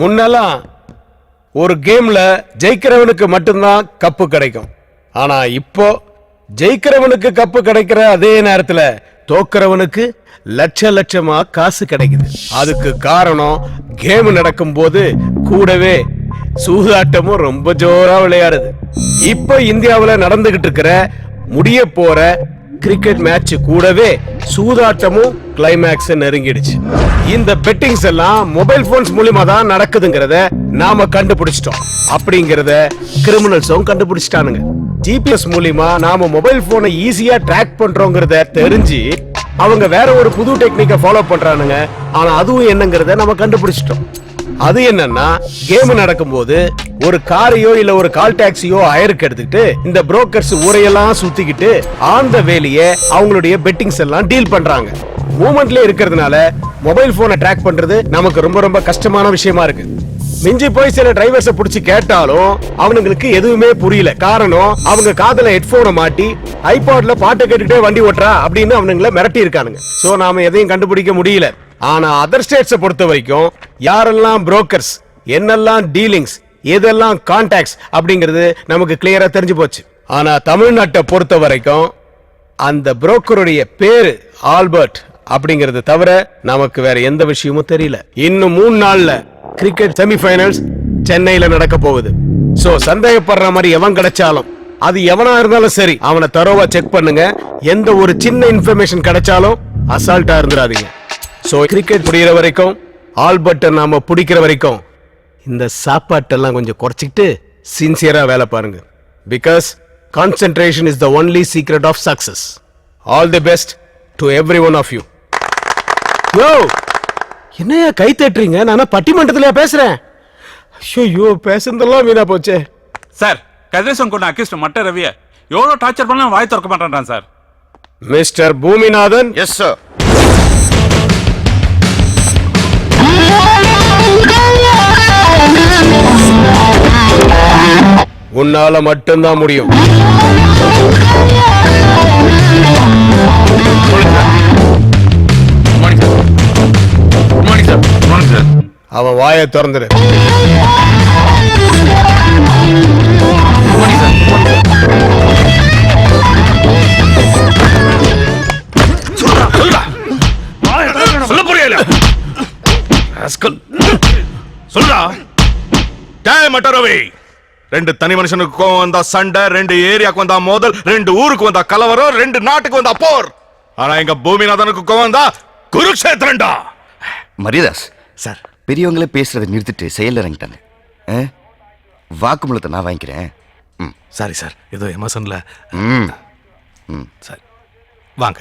முன்னெல்லாம் ஒரு கேம்ல ஜெயிக்கிறவனுக்கு மட்டும்தான் கப்பு கிடைக்கும். ஆனா இப்போ ஜெயிக்கிறவனுக்கு கப்பு கிடைக்கிற அதே நேரத்துல தோக்கிறவனுக்கு லட்ச லட்சமா காசு கிடைக்குது. அதுக்கு காரணம் கேம் நடக்கும்போது கூடவே சூதாட்டமும் ரொம்ப ஜோரா விளையாடுது. இப்போ இந்தியாவில் நடந்துகிட்டு இருக்கிற முடிய போற கிரிக்கெட் மேட்ச் கூடவே சூதாட்டமும் கிளைமேக்ஸ் நெருங்கிடுச்சு. இந்த பெட்டிங்ஸ் எல்லாம் மொபைல் போன்ஸ் மூலியமா தான் நடக்குதுங்கிறத நாம கண்டுபிடிச்சிட்டோம். அப்படிங்கறத கிரிமினல்ஸும் கண்டுபிடிச்சிட்டானுங்க. ஜிபிஎஸ் மூலியமா நாம மொபைல் போனை ஈஸியா ட்ராக் பண்றோங்கிறத தெரிஞ்சு அவங்க வேற ஒரு புது டெக்னிக்கை ஃபாலோ பண்றானுங்க. ஆனா அதுவும் என்னங்கிறத நம்ம கண்டுபிடிச்சிட்டோம். அது என்னன்னா கேம் நடக்கும்போது ஒரு காரையோ இல்ல ஒரு கால் டாக்ஸியோ அயருக்கு எடுத்துக்கிட்டு இந்த புரோக்கர்ஸ் ஊரையெல்லாம் சுத்திக்கிட்டு ஆன் த வேலையே அவங்களுடைய பெட்டிங்ஸ் எல்லாம் டீல் பண்றாங்க. மூமெண்ட்ல இருக்கிறதுனால மொபைல் போனை ட்ராக் பண்றது நமக்கு ரொம்ப ரொம்ப கஷ்டமான விஷயமா இருக்கு. மிஞ்சி போய் சில டிரைவர்ஸை பிடிச்சி கேட்டாலும் அவனுங்களுக்கு எதுவுமே புரியல. காரணம் அவங்க காதல ஹெட்போனை மாட்டி ஐபாட்ல பாட்டை கேட்டுக்கிட்டே வண்டி ஓட்டுறா அப்படின்னு அவனுங்களை மிரட்டி இருக்கானுங்க சோ நாம எதையும் கண்டுபிடிக்க முடியல. ஆனா அதர் ஸ்டேட்ஸை பொறுத்த வரைக்கும் யாரெல்லாம் புரோக்கர்ஸ் என்னெல்லாம் டீலிங்ஸ் எதெல்லாம் கான்டாக்ட்ஸ் அப்படிங்கிறது நமக்கு கிளியரா தெரிஞ்சு போச்சு. ஆனா தமிழ்நாட்டை பொறுத்த வரைக்கும் அந்த புரோக்கருடைய பேரு ஆல்பர்ட் அப்படிங்கறது தவிர நமக்கு வேற எந்த விஷயமும் தெரியல. இன்னும் மூணு நாள்ல கிரிக்கெட் செமிஃபைனல்ஸ் சென்னையில நடக்க போகுது. சோ சந்தேகப்படுற மாதிரி எவன் கிடைச்சாலும் அது எவனா இருந்தாலும் சரி அவனை தரோவா செக் பண்ணுங்க. எந்த ஒரு சின்ன இன்ஃபர்மேஷன் கிடைச்சாலும் அசால்ட்டா இருந்துடாதீங்க சோ கிரிக்கெட் புரியுற வரைக்கும் ஆல்பர்ட்டை நாம பிடிக்கிற வரைக்கும் இந்த சாப்பாட்டெல்லாம் கொஞ்சம் குறைச்சிக்கிட்டு சின்சியரா வேலை பாருங்க. Because concentration is the only secret of success all the best to everyone of you யோ என்னையா கை தட்டுறீங்க நானா பட்டிமன்றத்திலயா பேசுறேன்? ஐயோ பேசுனதெல்லாம் வீணா போச்சே. சார் கதிரேசன் கொண்ட அக்யூஸ்ட் மட்ட ரவிய எவ்வளவு டார்ச்சர் பண்ணாலும் வாய் திறக்க மாட்டேன்றான் sir mister Boominathan yes sir உன்னால மட்டும்தான் முடியும். அவன் வாயை திறந்துரு. சொல்றா டேய் மட்டரவி. ரெண்டு தனி மனுஷனுக்கு கோவம் வந்தா சண்டை ரெண்டு ஏரியாக்கு வந்தா மோதல் ரெண்டு ஊருக்கு வந்தா கலவரம் ரெண்டு நாட்டுக்கு வந்தா போர். ஆனா எங்க பூமிநாதனுக்கு கோவம் வந்தா குருக்ஷேத்திரண்டா மரியதாஸ் சார். பெரியவங்களே பேசுறதை நிறுத்திட்டு செயல் இறங்கிட்டாங்க ஆ? வாக்குமூலத்தை நான் வாங்கிக்கிறேன். ம். சாரி சார் ஏதோ எமோஷன்ல ம். சாரி வாங்க.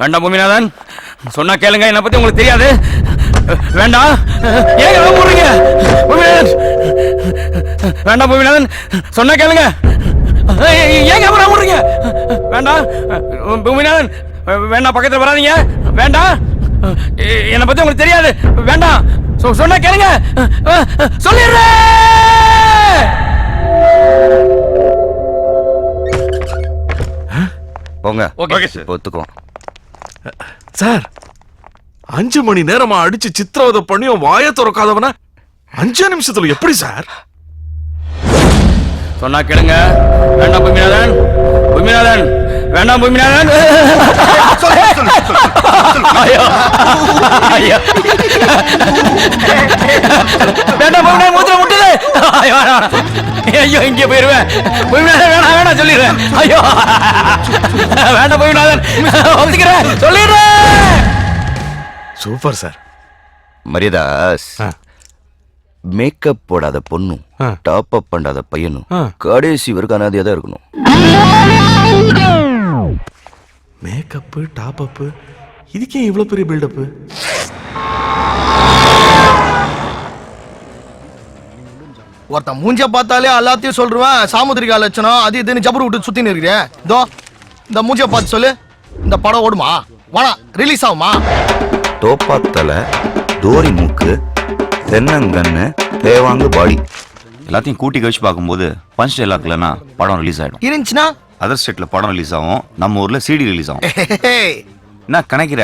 வேண்டாம் பூமிநாதன். சொன்னா கேளுங்க என்னை பத்தி உங்களுக்கு தெரியாது. வேண்டாம். ஏங்க போடுறீங்க? பூமிநாதன்! வேண்டாம் பூமிநாதன் சொன்னா கேளுங்க. ஏங்க அப்புறம் போடுறீங்க? வேண்டாம் பூமிநாதன் வேண்டாம் பக்கத்துல வராதீங்க. வேண்டாம் என்னை பத்தி உங்களுக்கு தெரியாது. வேண்டாம் சொன்னா கேளுங்க. சொல்லிடுறேன் போங்க. ஓகே. ஒத்துக்குவோம். சார் அஞ்சு மணி நேரமா அடிச்சு சித்திரவதை பண்ணியும் வாய திறக்காதவன அஞ்சு நிமிஷத்துல எப்படி சார்? சொன்னா கேளுங்க. வேண்டாம் பூமிநாதன். பூமிநாதன். வேண்டாம் பூமிநாதன். ஐயோ. ஐயோ. வேண்டாம் பூமிநாதன் மூத்திர முட்டுது. ஐயோ. ஐயோ இங்கே போயிருவேன். பூமிநாதன் வேணாம் வேணாம் சொல்லிடுறேன். ஐயோ. வேண்டாம் பூமிநாதன். ஒத்துக்கிறேன். சொல்லிடுறேன். Super sir. மரியதாஸ். ஆ. மேக்கப் போடாத பொண்ணும் ஆ. டாப் அப் பண்ணாத பையனும் ஆ. கடைசி வரைக்கும் அனாதையா தான் இருக்கணும். மேக்கப்பு டாப் அப்பு இதுக்கே இவ்வளோ பெரிய பில்டப்பு ஒருத்தன் மூஞ்ச பார்த்தாலே எல்லாத்தையும் சொல்றேன். சாமுத்திரிகா லட்சணம் அது இதுன்னு ஜபர் விட்டு சுத்தின்னு இருக்கிறேன் இதோ இந்த மூஞ்ச பார்த்து சொல்லு. இந்த படம் ஓடுமா? வாடா ரிலீஸ் ஆகுமா? தோப்பாத்தலை தோரி மூக்கு தென்னங்கண்ணு தேவாங்கு பாடி. எல்லாத்தையும் கூட்டி கழிச்சு பார்க்கும்போது பஞ்ச் டைலாக் இல்லைன்னா படம் ரிலீஸ் ஆயிடும். இருந்துச்சுன்னா? அதர் ஸ்டேட்ல படம் ரிலீஸ் ஆகும் நம்ம ஊர்ல சிடி ரிலீஸ் ஆகும். என்ன கணக்கிற?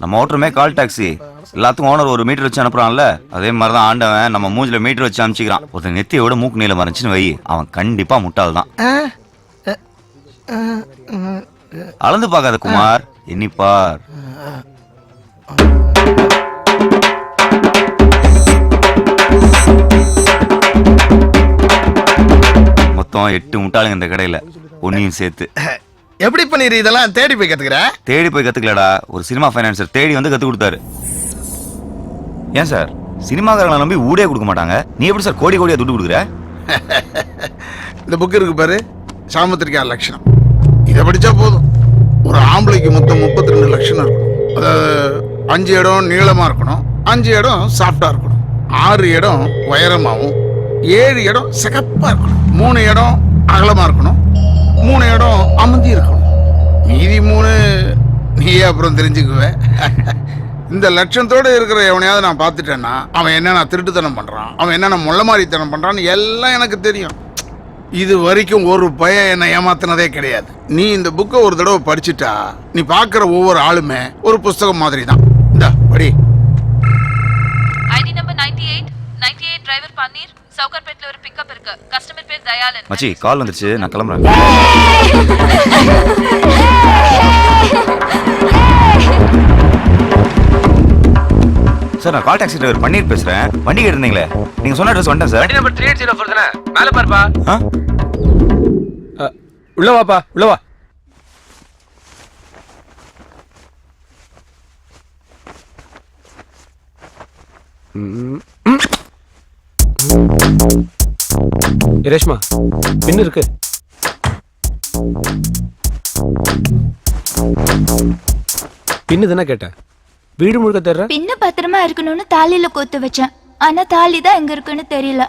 நம்ம ஓட்டுறமே கால் டாக்ஸி எல்லாத்துக்கும் ஓனர் ஒரு மீட்டர் வச்சு அனுப்புறான்ல? அதே மாதிரி தான் ஆண்டவன் நம்ம மூஞ்சில மீட்டர் வச்சு அனுப்பிச்சிக்கிறான். ஒருத்தன் நெத்தியோட மூக்கு நீளம் மறைச்சுன்னு வை. அவன் கண்டிப்பா முட்டாள் தான் அளந்து பார்க்காத குமார் எண்ணிப்பார் மொத்தம் எட்டு முட்டாளுங்க இந்த கடையில. ஒன்னையும் சேர்த்து. எப்படி பண்ணிரு இதெல்லாம் தேடி போய் கத்துக்கிற? தேடி போய் கத்துக்கலடா. ஒரு சினிமா ஃபைனான்சர் தேடி வந்து கத்து கொடுத்தாரு. ஏன் சார்? சினிமாக்காரங்களை நம்பி ஊடே கொடுக்க மாட்டாங்க. நீ எப்படி சார் கோடி கோடியா துட்டு கொடுக்குற? இந்த புக் இருக்கு பாரு. சாமுத்திரிகா லட்சணம் இதை படிச்சா போதும். ஒரு ஆம்பளைக்கு மொத்தம் முப்பத்தி ரெண்டு லட்சணம் இருக்கணும். அதாவது அஞ்சு இடம் நீளமா இருக்கணும். அஞ்சு இடம் சாஃப்டா இருக்கணும். ஆறு இடம் உயரமாவும் ஏழு இடம் சிகப்பா இருக்கணும். மூணு இடம் அகலமாக இருக்கணும். மூணு இடம் அமர்ந்தி இருக்கணும். மீதி மூணு நீயே அப்புறம் தெரிஞ்சுக்குவ. இந்த லட்சத்தோடு இருக்கிற எவனையாவது நான் பார்த்துட்டேன்னா அவன் என்னென்ன திருட்டுத்தனம் பண்ணுறான் அவன் என்னென்ன முள்ளமாரித்தனம் பண்ணுறான்னு எல்லாம் எனக்கு தெரியும். இது வரைக்கும் ஒரு பையன் என்னை ஏமாத்தினதே கிடையாது. நீ இந்த புக்கை ஒரு தடவை படிச்சுட்டா நீ பார்க்குற ஒவ்வொரு ஆளுமே ஒரு புஸ்தகம் மாதிரி தான் இந்த படி. ID number ninety eight ninety eight driver Panneer சவுகர்பேட்டில் ஒரு பிக்கப் இருக்கு. கஸ்டமர் தயாளன் மச்சி கால் வந்துருச்சு. நான் கிளம்புறேன். சார் நான் கால் டாக்ஸி டிரைவர் பன்னீர் பேசுறேன். வண்டி கேட்டிருந்தீங்களே. நீங்க சொன்ன அட்ரஸ் வந்துட்டேன் sir. Number three eight zero four தானே? மேலே பாருப்பா? உள்ள வாப்பா உள்ள வா. ஏ, ரேஷ்மா பின் இருக்கு. பின்னு தானே கேட்டேன். வீடு முழுக்க தேடுற? பின்ன பத்திரமா இருக்கணும்னு தாலியில கோத்து வச்சேன். ஆனா தாலி தான் எங்க இருக்குன்னு தெரியல.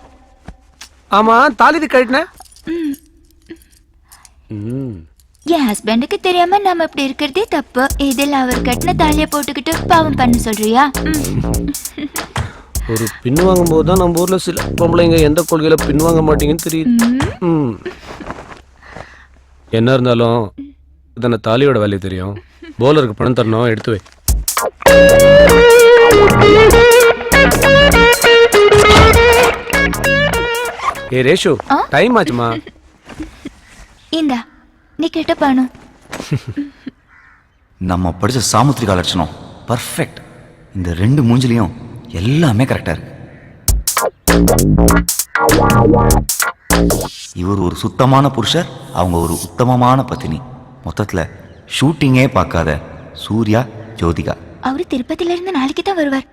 ஆமா தாலிது கழட்டின? என் ஹஸ்பண்டுக்கு தெரியாம நாம இப்படி இருக்கிறதே தப்பு. இதில் அவர் கட்டின தாலியை போட்டுக்கிட்டு பாவம் பண்ண சொல்றியா. ஒரு பின் வாங்கும்போது தான் நம்ம ஊர்ல சில பொம்பளைங்க எந்த கொள்கையில பின் வாங்க மாட்டீங்கன்னு தெரியுது. ம். என்ன இருந்தாலும் தானே தாலியோட வேலையை தெரியும். போலருக்கு பணம் தரணும் எடுத்து வை. ஏ ரேஷு ஆ? டைம் ஆச்சுமா? இந்தா நீ கிட்ட பணம். நம்ம படிச்ச சாமுத்திரிகா லட்சணம் பர்ஃபெக்ட் இந்த ரெண்டு மூஞ்சிலையும் எல்லாமே கரெக்டா இருக்கு. இவர் ஒரு சுத்தமான புருஷர் அவங்க ஒரு உத்தமமான பத்தினி. மொத்தத்துல ஷூட்டிங்கே பார்க்காத சூர்யா ஜோதிகா. அவரு திருப்பதில இருந்து நாளைக்கு தான் வருவார்.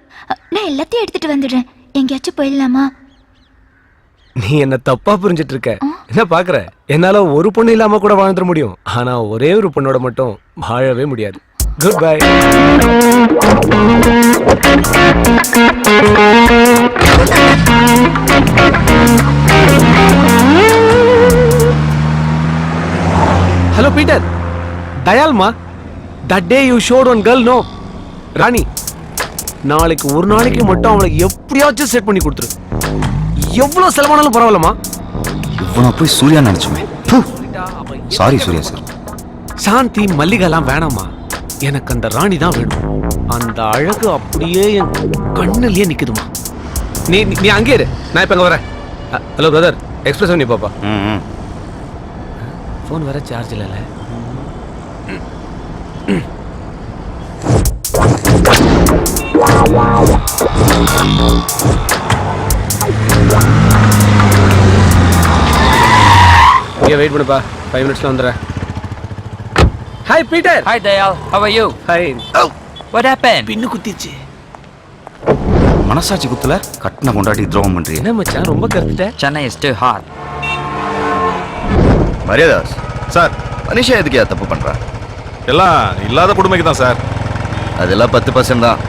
நான் எல்லாத்தையும் எடுத்துட்டு வந்துடுறேன். எங்கேயாச்சும் போயிடலாமா? நீ என்ன தப்பா புரிஞ்சிட்டு இருக்க? என்ன பாக்குற? என்னால ஒரு பொண்ணு இல்லாம கூட வாழ்ந்துட முடியும். ஆனா ஒரே ஒரு பொண்ணோட மட்டும் வாழவே முடியாது. Good bye hello Peter தயால்மா that day you shot one girl no Rani நாளைக்கு ஒரு நாளைக்கு மட்டும் அவளை எப்படியாச்சும் செட் பண்ணி கொடுத்துரு. எவ்வளவு செலவானாலும் பரவாயில்லம்மா இவனை போய் சூர்யா நினைச்சுமே. சாரி சூர்யா சார் சாந்தி மல்லிகைலாம் வேணாமா எனக்கு அந்த ராணி தான் வேணும். அந்த அழகு அப்படியே என் கண்ணுலயே நிக்குதுமா நீ நீ- அங்கே இரு. நான் இப்ப அங்க வரேன். ஹலோ பிரதர் எக்ஸ்பிரஸ் பண்ணி பாப்பா. ஃபோன் வேற சார்ஜ் இல்லைல்ல. இங்கே வெயிட் பண்ணுப்பா. ஃபைவ் மினிட்ஸ்ல வந்துடுறேன். Hi Peter Hi Dayal, how are you? Hi What happened? பின்னு குத்திச்சு மனசாட்சி குத்துல கட்டின கொண்டாட்டி துரோகம் பண்றீங்க என்ன மச்சான் ரொம்ப கருத்துட்ட? Chennai is too hot. Mariadas sir மனுஷன் எதுக்கு தப்பு பண்றான் எல்லாம் இல்லாத கொடுமைக்கு தான் சார். அதெல்லாம் பத்து பர்சன்ட் தான்.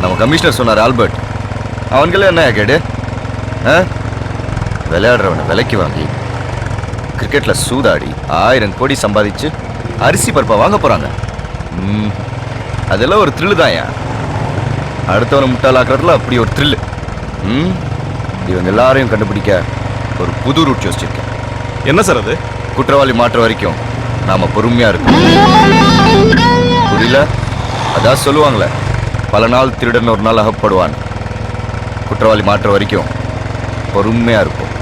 நம்ம கமிஷனர் சொன்னார் ஆல்பர்ட். அவன்களே என்ன கேடு? ஆ? விளையாடுறவனை விலைக்கு வாங்கி கிரிக்கெட்ல சூதாடி ஆயிரம் கோடி சம்பாதிச்சு அரிசி பருப்பை வாங்க போறாங்க. ம், அதெல்லாம் ஒரு த்ரில்லு தான் அடுத்தவனை முட்டாளாக்குறதுல அப்படி ஒரு த்ரில்லு ம்? இவங்க எல்லாரையும் கண்டுபிடிக்க ஒரு புது ரூட் யோசிச்சிருக்கேன். என்ன சார் அது? குற்றவாளி மாற்ற வரைக்கும் நாம பொறுமையா இருக்கணும். புரியல? அதான் சொல்லுவாங்களே பல நாள் திருடன் ஒரு நாள் அகப்படுவான். குற்றவாளி மாற்ற வரைக்கும் பொறுமையா இருக்கும்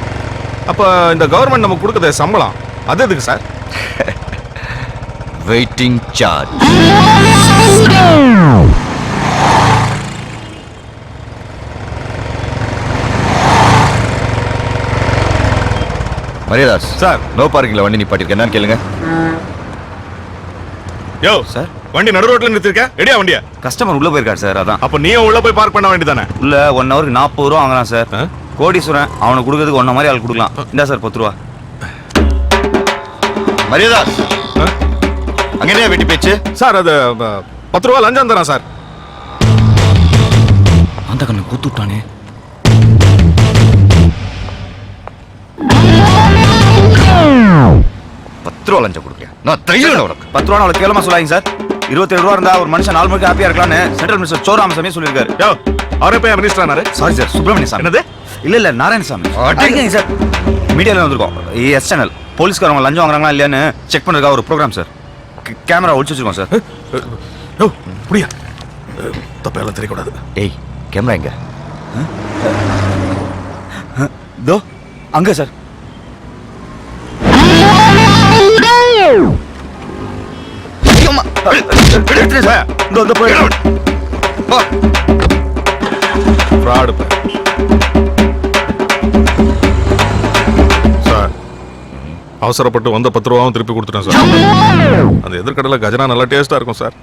அப்ப இந்த கவர்மெண்ட் நமக்கு கொடுக்குற சம்பளம். அது எதுக்கு sir? Waiting charge Mariadas sir. No பார்க்கிங்ல வண்டி நிப்பாட்டிருக்கேன் என்னன்னு கேளுங்க. யோ சார். வண்டி நடு ரோட்ல நிறுத்திருக்க? எடியா வண்டிய? கஸ்டமர் உள்ள போயிருக்காரு சார் அதான். அப்ப நீயும் உள்ள போய் பார்க் பண்ண வேண்டியதானே உள்ள ஒன் ஹவருக்கு நாற்பது ரூபா வாங்குறான் சார்? கோடீஸ்வரன் அவனுக்கு கொடுக்கறதுக்கு ஒன்ன மாதிரி ஆள் கொடுக்கலாம். இந்தா சார் பத்து ரூபா. மரியாதாஸ். ஆ? அங்க என்ன வெட்டி பேச்சு? சார் அது ப, பத்து ரூபா லஞ்சம் தரேன் சார். அந்த கண்ணு கூத்து விட்டானே பத்து ரூபா லஞ்சம் கொடுக்க நான் தைரியம் உனக்கு. பத்து ரூபா அவ்வளோ கேவலமா சொல்லாங்க சார். இருபத்தேழு ரூபா இருந்தா ஒரு மனுஷன் நாலு மணிக்கு ஹாப்பியா இருக்கலாம்னு சென்ட்ரல் மினிஸ்டர் சோ ராமசாமி சொல்லியிருக்காரு. யோ அவரே போய் மினிஸ்டர் ஆனாரு? சாரி சார் சுப்பிரமணிய சாமி. என்னது? இல்ல இல்ல நாராயணசாமி. அடே. அடிக்கங்க சார். மீடியால வந்திருக்கோம். எஸ் சேனல் போலீஸ்காரங்க லஞ்சம் வாங்குறாங்களா இல்லையான்னு செக் பண்றதுக்காக ஒரு ப்ரோக்ராம் சார் கேமரா ஒழிச்சு வச்சிருக்கோம் சார் புரியா. தப்பெல்லாம் தெரியக்கூடாது. டேய் கேமரா எங்க? தோ அங்க சார். ஃப்ராடு அவசரப்பட்டு வந்த பத்து ரூபாவும் திருப்பி கொடுத்துட்டேன் சார். அந்த எதிர்கடலை கஜனா நல்லா டேஸ்டா இருக்கும் சார்.